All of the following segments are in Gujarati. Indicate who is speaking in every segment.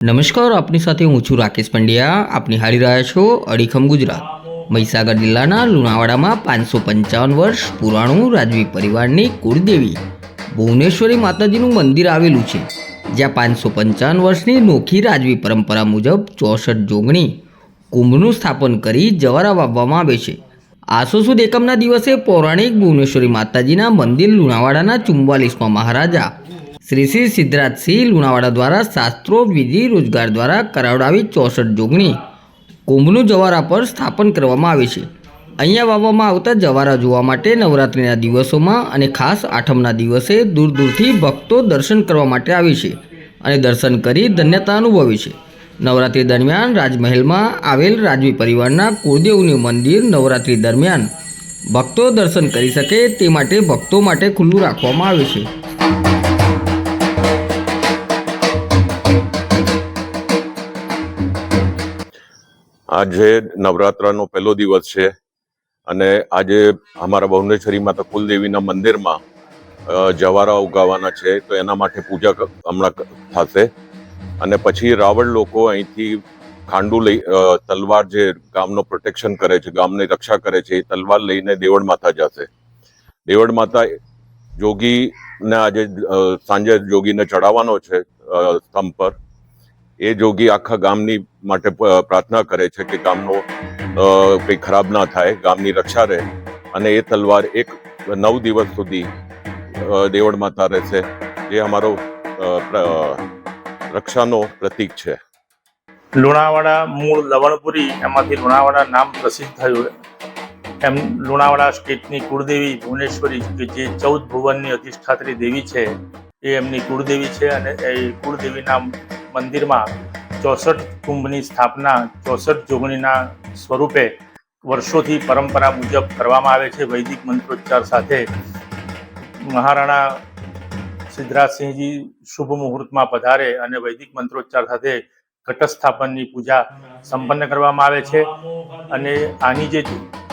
Speaker 1: નમસ્કાર, આપની સાથે હું છું રાકેશ પંડ્યા. આપની હારી રહ્યા છો અડીખમ ગુજરાત. મહીસાગર જિલ્લાના લુણાવાડામાં પાંચસો પંચાવન વર્ષ પુરાણું રાજવી પરિવારની કુળદેવી ભુવનેશ્વરી માતાજીનું મંદિર આવેલું છે, જ્યાં પાંચસો પંચાવન વર્ષની નોખી રાજવી પરંપરા મુજબ ચોસઠ જોગણી કુંભનું સ્થાપન કરી જવારા વાવવામાં આવે છે. આસો સુદ એકમના દિવસે પૌરાણિક ભુવનેશ્વરી માતાજીના મંદિર લુણાવાડાના ચુમ્બાલીસમાં મહારાજા શ્રી શ્રી સિદ્ધરાજસિંહ લુણાવાડા દ્વારા શાસ્ત્રો વિધિ રોજગાર દ્વારા કરાવડાવી ચોસઠ જોગણી. કુંભનું જવારા પર સ્થાપન કરવામાં આવે છે. અહીંયા વાવવામાં આવતા જવારા જોવા માટે નવરાત્રિના દિવસોમાં અને ખાસ આઠમના દિવસે દૂર દૂરથી ભક્તો દર્શન કરવા માટે આવે છે અને દર્શન કરી ધન્યતા અનુભવે છે. નવરાત્રિ દરમિયાન રાજમહેલમાં આવેલ રાજવી પરિવારના કુળદેવનું મંદિર નવરાત્રિ દરમિયાન ભક્તો દર્શન કરી શકે તે માટે ભક્તો માટે ખુલ્લું રાખવામાં આવે છે.
Speaker 2: આજે નવરાત્રનો પહેલો દિવસ છે અને આજે અમારા ભુવનેશ્વરી માતા કુલદેવીના મંદિરમાં જવારા ઉગાવવાના છે, તો એના માટે પૂજા હમણાં થશે. અને પછી રાવણ લોકો અહીંથી ખાંડુ લઈ તલવાર જે ગામનો પ્રોટેક્શન કરે છે, ગામની રક્ષા કરે છે, એ તલવાર લઈને દેવળ માતા જશે. દેવળ માતા જોગીને આજે સાંજે જોગીને ચડાવવાનો છે સ્તંભ પર. એ જોગી આખા ગામની માટે પ્રાર્થના કરે છે કે ગામનો કંઈ ખરાબ ના થાય, ગામની રક્ષા રહે. અને એ તલવાર એક નવ દિવસ સુધી દેવળ માતા રહેશે. એ અમારો રક્ષાનો પ્રતીક છે.
Speaker 3: લુણાવાડા મૂળ લવણપુરી, એમાંથી લુણાવાડા નામ પ્રસિદ્ધ થયું એમ લુણાવાડા સ્ટેટની કુળદેવી ભુવનેશ્વરી, કે જે ચૌદ ભુવનની અધિષ્ઠાત્રી દેવી છે, એ એમની કુળદેવી છે અને એ કુળદેવીના મંદિરમાં ચોસઠ કુંભની સ્થાપના, ચોસઠ જોગણીના સ્વરૂપે વર્ષોથી પરંપરા મુજબ કરવામાં આવે છે વૈદિક મંત્રોચ્ચાર સાથે. મહારાણા સિદ્ધરાજસિંહજી શુભ મુહૂર્તમાં પધારે અને વૈદિક મંત્રોચ્ચાર સાથે ઘટસ્થાપનની પૂજા સંપન્ન કરવામાં આવે છે. અને આની જે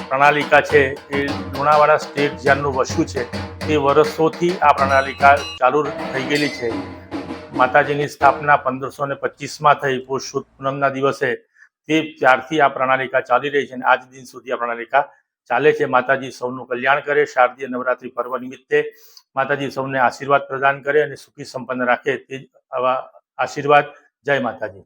Speaker 3: પ્રણાલિકા છે એ લુણાવાડા સ્ટેટ જ્યાંનું વસુ છે, તે વર્ષોથી આ પ્રણાલિકા ચાલુ થઈ ગયેલી છે. માતાજીની સ્થાપના પંદરસો ને પચીસમાં થઈ, પુરુષ સુદ પૂનમના દિવસે. તે ત્યારથી આ પ્રણાલિકા ચાલી રહી છે અને આજ દિન સુધી આ પ્રણાલિકા ચાલે છે. માતાજી સૌનું કલ્યાણ કરે, શારદીય નવરાત્રિ પર્વ નિમિત્તે માતાજી સૌને આશીર્વાદ પ્રદાન કરે અને સુખી સંપન્ન રાખે તે આવા આશીર્વાદ. જય માતાજી.